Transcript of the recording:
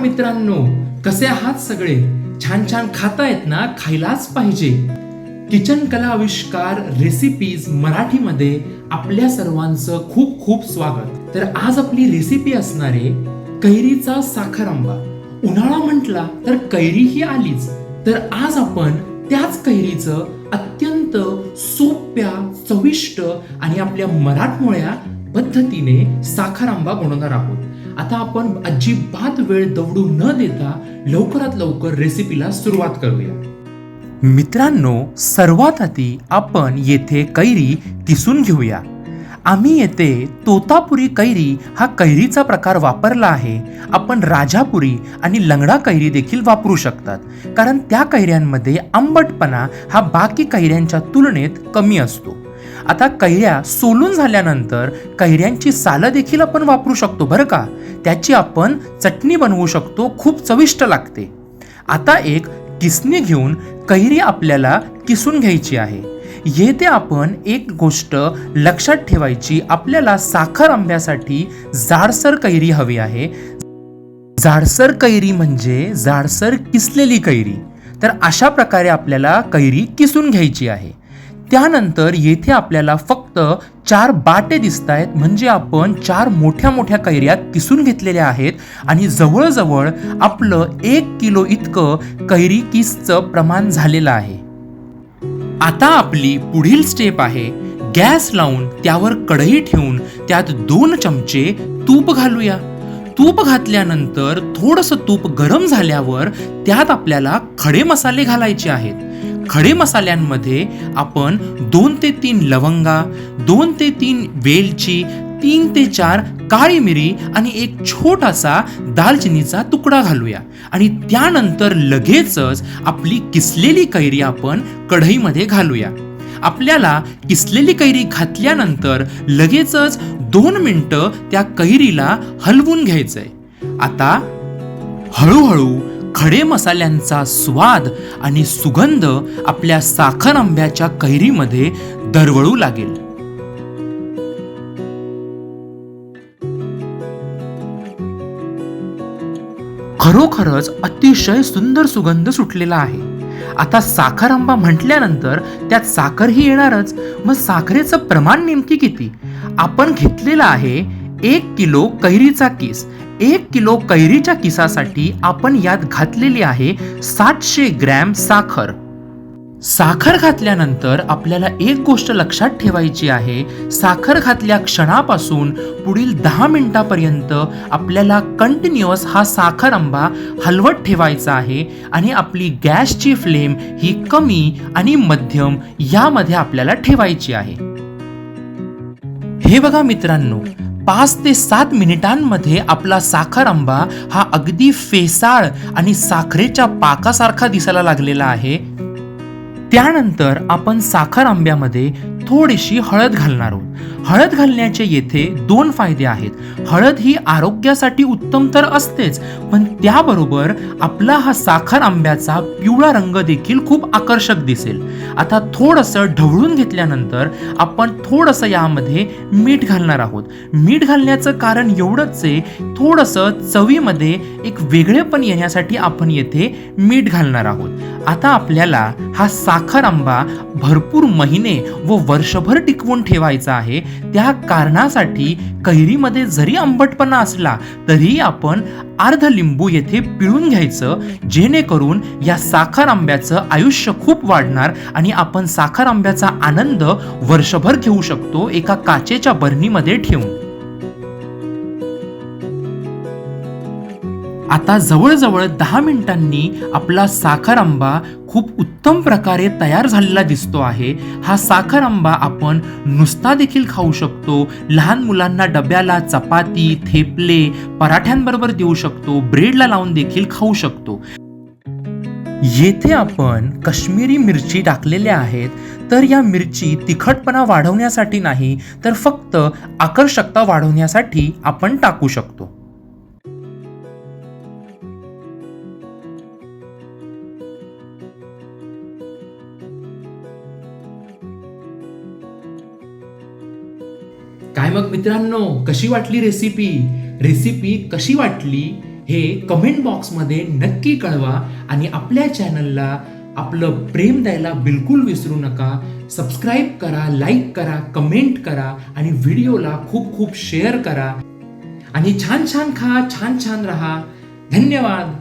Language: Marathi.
मित्रांनो कसे आहात सगळे? छान छान खातायत ना? खायलाच पाहिजे. किचन कला आविष्कार रेसिपीज मराठीमध्ये आपल्या सर्वांचं खूप खूप स्वागत. तर आज आपली रेसिपी असणारे कैरीचा साखर आंबा उन्हाळा म्हटला तर कैरी ही आलीच. तर आज आपण त्याच कैरीचं अत्यंत सोप्या चविष्ट आणि आपल्या मराठमोळ्या पद्धतीने साखर आंबा बनवणार आहोत. आता आपण अजिबात वेळ दवडू न देता लवकरात लवकर रेसिपीला सुरुवात करूया. मित्रांनो सर्वात आधी आपण येथे कैरी किसून घेऊया. आम्ही येथे तोतापुरी कैरी हा कैरीचा प्रकार वापरला आहे. आपण राजापुरी आणि लंगडा कैरी देखील वापरू शकतात. कारण त्या कैऱ्यांमध्ये आंबटपणा हा बाकी कैऱ्यांच्या तुलनेत कमी असतो. आता कैऱ्या सोलून झाल्यानंतर कैऱ्यांची सालं देखील आपण वापरू शकतो बरं का? त्याची आपण चटणी बनवू शकतो खूप चविष्ट लागते. आता एक किसणी घेऊन कैरी आपल्याला किसून घ्यायची आहे. येथे आपण एक गोष्ट लक्षात ठेवायची आपल्याला साखर आंब्यासाठी जाडसर कैरी हवी आहे. जाडसर कैरी म्हणजे जाडसर किसलेली कैरी. तर अशा प्रकारे आपल्याला कैरी किसून घ्यायची आहे. त्यानंतर येथे आपल्याला फक्त चार बाटे दिसत आहेत म्हणजे आपण चार मोठ्या मोठ्या कैऱ्या किसून घेतलेल्या आहेत. आणि जवळजवळ आपलं एक किलो इतकं कैरी किसचं प्रमाण झालेलं आहे. आता आपली पुढील स्टेप आहे. गॅस लावून त्यावर कढई ठेवून त्यात दोन चमचे तूप घालूया. तूप घातल्यानंतर थोडंसं तूप गरम झाल्यावर त्यात आपल्याला खडे मसाले घालायचे आहेत. खडे मसाल्यांमध्ये आपण दोन ते तीन लवंगा दोन ते तीन वेलची तीन ते चार काळी मिरी आणि एक छोटासा दालचिनीचा तुकडा घालूया. आणि त्यानंतर लगेचच आपली किसलेली कैरी आपण कढईमध्ये घालूया. आपल्याला किसलेली कैरी घातल्यानंतर लगेचच दोन मिनटं त्या कैरीला हलवून घ्यायचंय. आता हळूहळू खडे मसाल्यांचा स्वाद आणि सुगंध आपल्या साखर आंब्याच्या कैरीमध्ये दरवळू लागेल. खरोखरच अतिशय सुंदर सुगंध सुटलेला आहे. आता साखर आंबा म्हटल्यानंतर त्यात साखर ही येणारच. मग साखरेचं प्रमाण नेमकी किती? आपण घेतलेलं आहे एक किलो कैरीचा किस. एक किलो कैरीच्या किसासाठी आपण यात घातलेली आहे सातशे ग्रॅम साखर. साखर घातल्यानंतर आपल्याला एक गोष्ट लक्षात ठेवायची आहे साखर घातल्या क्षणापासून पुढील दहा मिनिटापर्यंत आपल्याला कंटिन्युअस हा साखर आंबा हलवत ठेवायचा आहे आणि आपली गॅसची फ्लेम ही कमी आणि मध्यम यामध्ये आपल्याला ठेवायची आहे. हे बघा मित्रांनो पाच ते सात मिनिटांमध्ये आपला साखर आंबा हा अगदी फेसाळ आणि साखरेच्या पाकासारखा दिसायला लागलेला आहे. त्यानंतर आपण साखर आंब्यामध्ये थोडीशी हळद घालणार आहोत. हळद घालण्याचे येथे दोन फायदे आहेत. हळद ही आरोग्यासाठी उत्तम तर असतेच पण त्याबरोबर आपला हा साखर आंब्याचा पिवळा रंग देखील खूप आकर्षक दिसेल. आता थोडंसं ढवळून घेतल्यानंतर आपण थोडंसं यामध्ये मीठ घालणार आहोत. मीठ घालण्याचं कारण एवढंच आहे थोडंसं चवीमध्ये एक वेगळेपण येण्यासाठी आपण येथे मीठ घालणार आहोत. आता आपल्याला हा साखर आंबा भरपूर महिने व वर्षभर टिकवून ठेवायचा आहे त्या कारणासाठी कैरीमध्ये जरी आंबटपणा असला तरी आपण अर्ध लिंबू येथे पिळून घ्यायचं जेणेकरून या साखर आंब्याचं आयुष्य खूप वाढणार आणि आपण साखर आंब्याचा आनंद वर्षभर घेऊ शकतो एका काचेच्या बरणीमध्ये ठेवून. आता जवळजवळ दहा मिनिटांनी आपला साखर आंबा खूप उत्तम प्रकारे तयार झालेला दिसतो आहे. हा साखर आंबा आपण नुसता देखील खाऊ शकतो. लहान मुलांना डब्याला चपाती थेपले पराठ्यांबरोबर देऊ शकतो. ब्रेडला लावून देखील खाऊ शकतो. येथे आपण काश्मीरी मिरची टाकलेल्या आहेत. तर या मिरची तिखटपणा वाढवण्यासाठी नाही तर फक्त आकर्षकता वाढवण्यासाठी आपण टाकू शकतो. काय मग मित्रांनो कशी वाटली रेसिपी रेसिपी कशी वाटली हे कमेंट बॉक्समध्ये नक्की कळवा आणि आपल्या चॅनलला आपलं प्रेम द्यायला बिलकुल विसरू नका. सबस्क्राईब करा लाईक करा कमेंट करा आणि व्हिडिओला खूप खूप शेअर करा. आणि छान छान खा छान छान राहा. धन्यवाद.